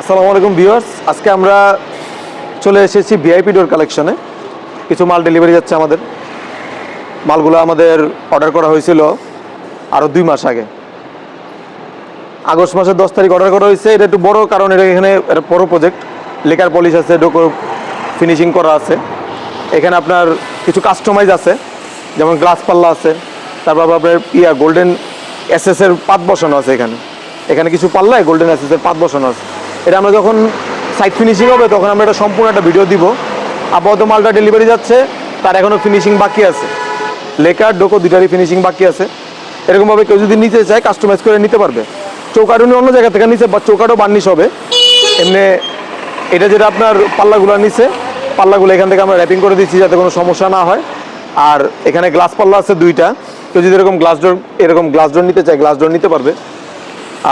আসসালামু আলাইকুম ভিউয়ার্স। আজকে আমরা চলে এসেছি ভিআইপি ডোর কালেকশনে। কিছু মাল ডেলিভারি যাচ্ছে আমাদের। মালগুলো আমাদের অর্ডার করা হয়েছিল আরও দুই মাস আগে। আগস্ট মাসের দশ তারিখ অর্ডার করা হয়েছে। এটা একটু বড় কারণ, এটা এখানে এটা বড় প্রজেক্ট লেকার পলিশ আছে, ডোকো ফিনিশিং করা আছে। এখানে আপনার কিছু কাস্টমাইজ আছে, যেমন গ্লাস পাল্লা আছে। তারপর আপনার ইয়া গোল্ডেন এসএসের পাত বসানো আছে এখানে। এখানে কিছু পাল্লায় গোল্ডেন এসএসের পাত বসানো আছে। এটা আমরা যখন সাইড ফিনিশিং হবে, তখন আমরা এটা সম্পূর্ণ একটা ভিডিও দিব। আপাতত মালটা ডেলিভারি যাচ্ছে, তার এখনও ফিনিশিং বাকি আছে। লেকার ডোকো দুটারই ফিনিশিং বাকি আছে। এরকমভাবে কেউ যদি নিতে চায় কাস্টমাইজ করে নিতে পারবে। চৌকাট উনি অন্য জায়গা থেকে নিচে চৌকাটও বার্নিশ হবে। এমনি এটা যেটা আপনার পাল্লাগুলো নিচে পাল্লাগুলো এখান থেকে আমরা র্যাপিং করে দিচ্ছি যাতে কোনো সমস্যা না হয়। আর এখানে গ্লাস পাল্লা আছে দুইটা। কেউ যদি এরকম গ্লাস ডোর এরকম গ্লাস ডোর নিতে চায় গ্লাস ডোর নিতে পারবে।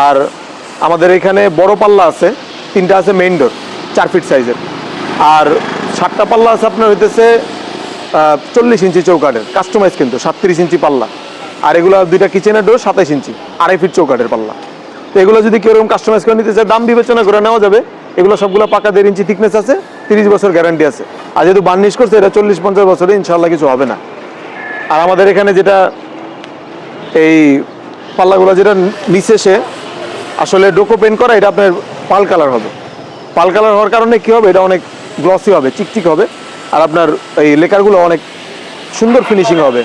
আর আমাদের এখানে বড় পাল্লা আছে, তিনটা আছে মেইন ডোর চার ফিট সাইজের আর সাতটা পাল্লা আছে আপনার হইতেছে চল্লিশ ইঞ্চি চৌকাটের কাস্টমাইজ কিন্তু, সাতত্রিশ ইঞ্চি পাল্লা। আর এগুলো দুইটা কিচেনের ডোর সাতাইশ ইঞ্চি, আড়াই ফিট চৌকাটের পাল্লা। তো এগুলো যদি কেউ এরকম কাস্টমাইজ করে নিতে চায়, দাম বিবেচনা করে নেওয়া যাবে। এগুলো সবগুলো পাকা দেড় ইঞ্চি থিকনেস আছে, তিরিশ বছর গ্যারান্টি আছে। আর যেহেতু বার্নিশ করছে, এটা চল্লিশ পঞ্চাশ বছরে ইনশাল্লাহ কিছু হবে না। আর আমাদের এখানে যেটা এই পাল্লাগুলো যেটা নিচে সে আসলে ডোকো পেন্ট করা, এটা আপনার পাল কালার হবে। পাল কালার হওয়ার কারণে কি হবে? এটা অনেক গ্লসি হবে, চিকচিক হবে। আর আপনার এই লেকারগুলো অনেক সুন্দর ফিনিশিং হবে।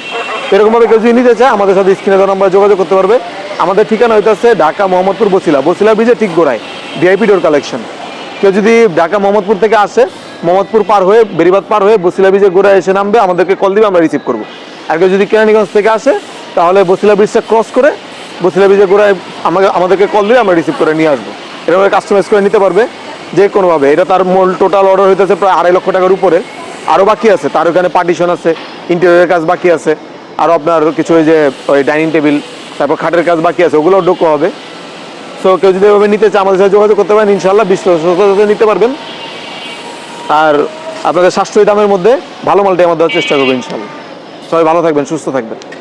এরকমভাবে কেউ যদি নিতে চায়, আমাদের সাথে স্ক্রিনে দেওয়া নাম্বার যোগাযোগ করতে পারবে। আমাদের ঠিকানা হইতেছে ঢাকা মোহাম্মদপুর বসিলা। বসিলা ব্রিজে ঠিক গোড়ায় ভিআইপি ডোর কালেকশন কেউ যদি ঢাকা মোহাম্মদপুর থেকে আসে, মোহাম্মদপুর পার হয়ে, বেরিবাদ পার হয়ে বসিলা ব্রিজে গোড়ায় এসে নামবে, আমাদেরকে কল দিবে, আমরা রিসিভ করব। আর কেউ যদি কেরানীগঞ্জ থেকে আসে, তাহলে বসিলা ব্রিজটা ক্রস করে বসিলা ব্রিজে গোড়ায় আমাকে আমাদেরকে কল দিয়ে আমরা রিসিভ করে নিয়ে আসব। এরকম কাস্টমাইজ করে নিতে পারবে যে কোনোভাবে। এটা তার মূল টোটাল অর্ডার হইতেছে প্রায় আড়াই লক্ষ টাকার উপরে। আরও বাকি আছে। তার ওখানে পার্টিশন আছে ইন্টেরিয়রের কাজ বাকি আছে। আর আপনার কিছু ওই যে, ওই ডাইনিং টেবিল তারপর খাটের কাজ বাকি আছে। ওগুলোও ডোকো হবে। সো কেউ যদি এভাবে নিতে চায়, আমাদের সাথে যোগাযোগ করতে পারেন। ইনশাল্লাহ বিশ্বস্ত নিতে পারবেন। আর আপনাদের সাশ্রয়ী দামের মধ্যে ভালো মালটি আমার দেওয়ার চেষ্টা করব ইনশাল্লাহ সবাই ভালো থাকবেন, সুস্থ থাকবেন।